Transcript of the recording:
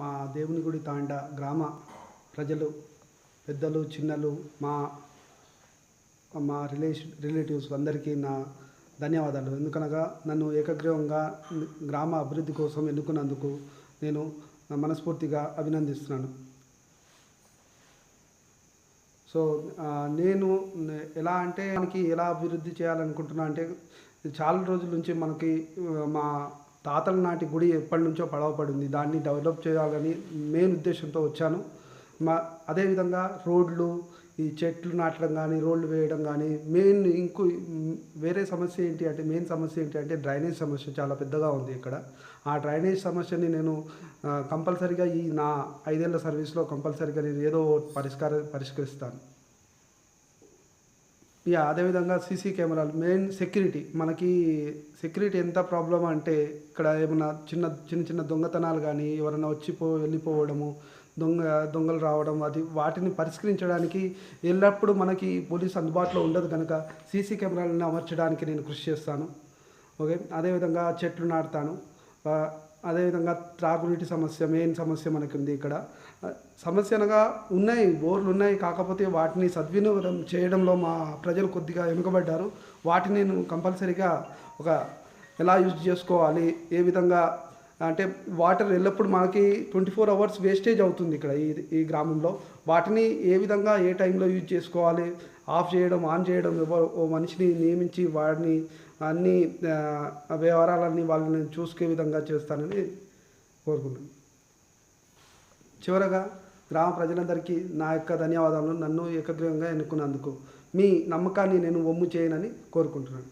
మా దేవుని గుడి తాండ గ్రామ ప్రజలు పెద్దలు చిన్నలు మా మా రిలేషన్ రిలేటివ్స్ అందరికీ నా ధన్యవాదాలు. ఎందుకనగా నన్ను ఏకగ్రీవంగా గ్రామ అభివృద్ధి కోసం ఎన్నుకున్నందుకు నేను మనస్ఫూర్తిగా అభినందిస్తున్నాను. సో నేను ఎలా అంటే మనకి ఎలా అభివృద్ధి చేయాలనుకుంటున్నా అంటే చాలా రోజుల నుంచి మనకి మా తాతల నాటి గుడి ఎప్పటి నుంచో పడవపడింది. దాన్ని డెవలప్ చేయాలని మెయిన్ ఉద్దేశంతో వచ్చాను. మా అదేవిధంగా రోడ్లు ఈ చెట్లు నాటడం కానీ రోడ్లు వేయడం కానీ మెయిన్ ఇంకో వేరే సమస్య ఏంటి అంటే మెయిన్ సమస్య ఏంటి అంటే డ్రైనేజ్ సమస్య చాలా పెద్దగా ఉంది ఇక్కడ. ఆ డ్రైనేజ్ సమస్యని నేను కంపల్సరిగా ఈ నా ఐదేళ్ళ సర్వీస్లో కంపల్సరిగా నేను ఏదో పరిష్కార పరిష్కరిస్తాను. యా అదేవిధంగా సీసీ కెమెరాలు మెయిన్ సెక్యూరిటీ. మనకి సెక్యూరిటీ ఎంత ప్రాబ్లం అంటే ఇక్కడ ఏమైనా చిన్న చిన్న చిన్న దొంగతనాలు కానీ ఎవరైనా వచ్చిపో వెళ్ళిపోవడము దొంగ దొంగలు రావడం అది వాటిని పరిష్కరించడానికి ఎల్లప్పుడూ మనకి పోలీస్ అందుబాటులో ఉండదు కనుక సీసీ కెమెరాలను అమర్చడానికి నేను కృషి చేస్తాను. ఓకే? అదేవిధంగా చెట్లు నాటుతాను. అదేవిధంగా త్రాగునీటి సమస్య మెయిన్ సమస్య మనకుంది ఉంది ఇక్కడ సమస్య అనగా ఉన్నాయి బోర్లు ఉన్నాయి కాకపోతే వాటిని సద్వినియోగం చేయడంలో మా ప్రజలు కొద్దిగా వెనుకబడ్డారు వాటిని నేను కంపల్సరీగా ఒక ఎలా యూజ్ చేసుకోవాలి ఏ విధంగా అంటే వాటర్ ఎల్లప్పుడు మనకి ట్వంటీ ఫోర్ అవర్స్ వేస్టేజ్ అవుతుంది ఇక్కడ ఈ ఈ గ్రామంలో. వాటిని ఏ విధంగా ఏ టైంలో యూజ్ చేసుకోవాలి ఆఫ్ చేయడం ఆన్ చేయడం ఓ మనిషిని నియమించి వాడిని అన్ని వ్యవహారాలన్నీ వాళ్ళని చూసుకే విధంగా చేస్తానని కోరుకుంటున్నాను. చివరగా గ్రామ ప్రజలందరికీ నా యొక్క ధన్యవాదాలు. నన్ను ఏకగ్రీవంగా ఎన్నుకున్నందుకు మీ నమ్మకాన్ని నేను ఒమ్ము చేయనని కోరుకుంటున్నాను.